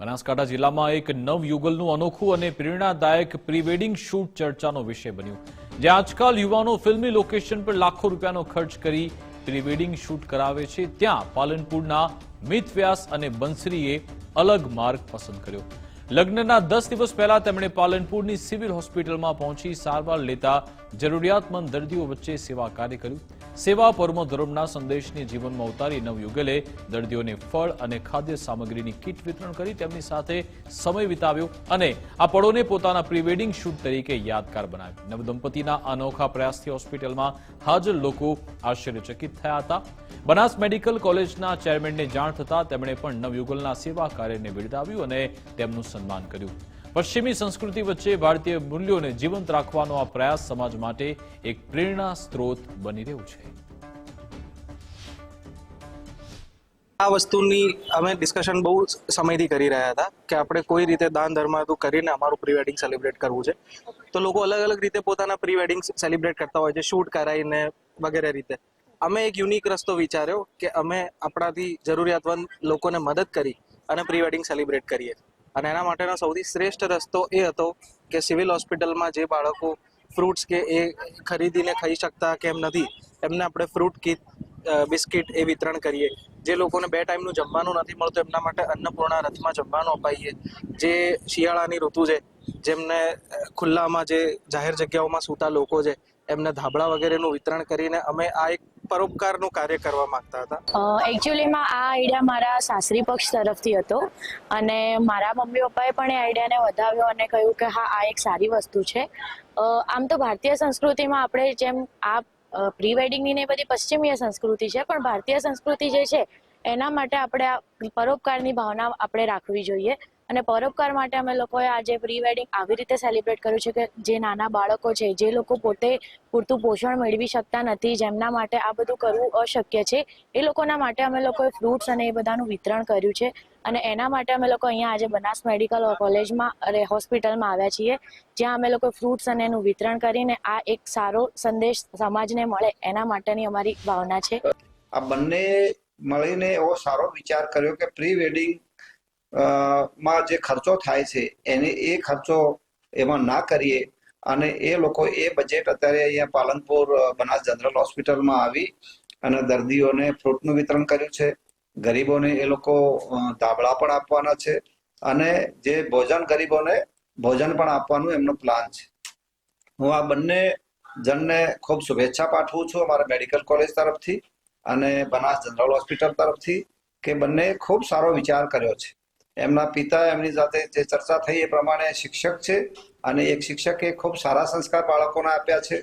બનાસકાંઠા જિલ્લામાં એક નવ યુગલનું અનોખું અને પ્રેરણાદાયક પ્રી વેડિંગ શૂટ ચર્ચાનો વિષય બન્યું. જ્યાં આજકાલ યુવાનો ફિલ્મી લોકેશન પર લાખો રૂપિયાનો ખર્ચ કરી પ્રી વેડિંગ શૂટ કરાવે છે. ત્યાં પાલનપુરના મિત વ્યાસ અને બંસરીએ અલગ માર્ગ પસંદ કર્યો. લગ્નના દસ દિવસ પહેલા તેમણે પાલનપુરની સિવિલ હોસ્પિટલમાં પહોંચી સારવાર લેતા જરૂરિયાતમંદ દર્દીઓ વચ્ચે સેવા કાર્ય કર્યું. સેવા પરમો ધર્મના સંદેશને જીવનમાં ઉતારી નવયુગલે દર્દીઓને ફળ અને ખાદ્ય સામગ્રીની કીટ વિતરણ કરી તેમની સાથે સમય વિતાવ્યો અને આ પળોને પોતાના પ્રીવેડિંગ શૂટ તરીકે યાદગાર બનાવ્યો. નવદંપતિના અનોખા પ્રયાસથી હોસ્પિટલમાં હાજર લોકો આશ્ચર્યચકિત થયા હતા. બનાસ મેડિકલ કોલેજના ચેરમેનને જાણ થતાં તેમણે પણ નવયુગલના સેવા કાર્યને બિરદાવ્યું અને તેમનું સન્માન કર્યું. પશ્ચિમી સંસ્કૃતિ વચ્ચે ભારતીય મૂલ્યોને જીવંત રાખવાનો આ પ્રયાસ સમાજ માટે એક પ્રેરણા સ્ત્રોત બની રહ્યું છે. આ વસ્તુની અમે ડિસ્કશન બહુ સમયથી કરી રહ્યા હતા કે આપણે કોઈ રીતે દાન ધર્મ હતું કરીને અમારું પ્રી વેડિંગ સેલિબ્રેટ કરવું છે. તો લોકો અલગ અલગ રીતે પોતાના પ્રી વેડિંગ સેલિબ્રેટ કરતા હોય છે શૂટ કરાવીને વગેરે રીતે. અમે એક યુનિક રસ્તો વિચાર્યો કે અમે આપણાથી જરૂરિયાતમંદ લોકોને મદદ કરી અને પ્રી વેડિંગ સેલિબ્રેટ કરીએ. અને એના માટેનો સૌથી શ્રેષ્ઠ રસ્તો એ હતો કે સિવિલ હોસ્પિટલમાં જે બાળકો ફ્રૂટ્સ કે એ ખરીદીને ખાઈ શકતા કેમ નથી, એમને આપણે ફ્રૂટ કીટ બિસ્કિટ એ વિતરણ કરીએ. જે લોકોને બે ટાઈમનું જમવાનું નથી મળતું, એમના માટે અન્નપૂર્ણા રથમાં જમવાનું અપાઈએ. જે શિયાળાની ઋતુ છે જેમને ખુલ્લામાં જે જાહેર જગ્યાઓમાં સૂતા લોકો છે, એમને ધાબળા વગેરેનું વિતરણ કરીને અમે આ એક પરોપકારનું કાર્ય કરવા માંગતા હતા. એકચ્યુઅલીમાં આ આઈડિયા મારા સાસરી પક્ષ તરફથી હતો અને મારા મમ્મી પપ્પાએ પણ એ આઈડિયાને વધાવ્યો અને કહ્યું કે હા, આ એક સારી વસ્તુ છે. આમ તો ભારતીય સંસ્કૃતિમાં આપણે જેમ આ પ્રી વેડિંગની ને બધી પશ્ચિમીય સંસ્કૃતિ છે, પણ ભારતીય સંસ્કૃતિ જે છે, એના માટે આપણે પરોપકારની ભાવના આપણે રાખવી જોઈએ. અને પરોપકાર માટે અમે લોકોએ આજે પ્રી વેડિંગ આવી રીતે સેલિબ્રેટ કર્યું છે કે જે નાના બાળકો છે, જે લોકો પોતે પૂરતું પોષણ મેળવી શકતા નથી, જેમના માટે આ બધું કરવું અશક્ય છે, એ લોકોના માટે અમે લોકોએ ફ્રૂટ્સ અને એ બધાનું વિતરણ કર્યું છે. અને એના માટે અમે લોકો અહીંયા આજે બનાસ મેડિકલ કોલેજમાં અરે હોસ્પિટલમાં આવ્યા છીએ, જ્યાં અમે લોકો ફ્રૂટ્સ અને એનું વિતરણ કરીને આ એક સારો સંદેશ સમાજને મળે એના માટેની અમારી ભાવના છે. આ બંને મળીને એવો સારો વિચાર કર્યો કે પ્રી વેડિંગ માં જે ખર્ચો થાય છે, એને એ ખર્ચો એમાં ના કરીએ અને એ લોકો એ બજેટ અત્યારે અહીંયા પાલનપુર બનાસ જનરલ હોસ્પિટલમાં આવી અને દર્દીઓને ફ્રૂટનું વિતરણ કર્યું છે. ગરીબોને એ લોકો ધાબળા પણ આપવાના છે અને જે ભોજન ગરીબોને ભોજન પણ આપવાનું એમનો પ્લાન છે. હું આ બંને જણને ખૂબ શુભેચ્છા પાઠવું છું અમારા મેડિકલ કોલેજ તરફથી અને બનાસ જનરલ હોસ્પિટલ તરફથી કે બંને ખૂબ સારો વિચાર કર્યો છે. એમના પિતા એમની સાથે જે ચર્ચા થઈ એ પ્રમાણે શિક્ષક છે અને એક શિક્ષકે ખૂબ સારા સંસ્કાર બાળકોને આપ્યા છે.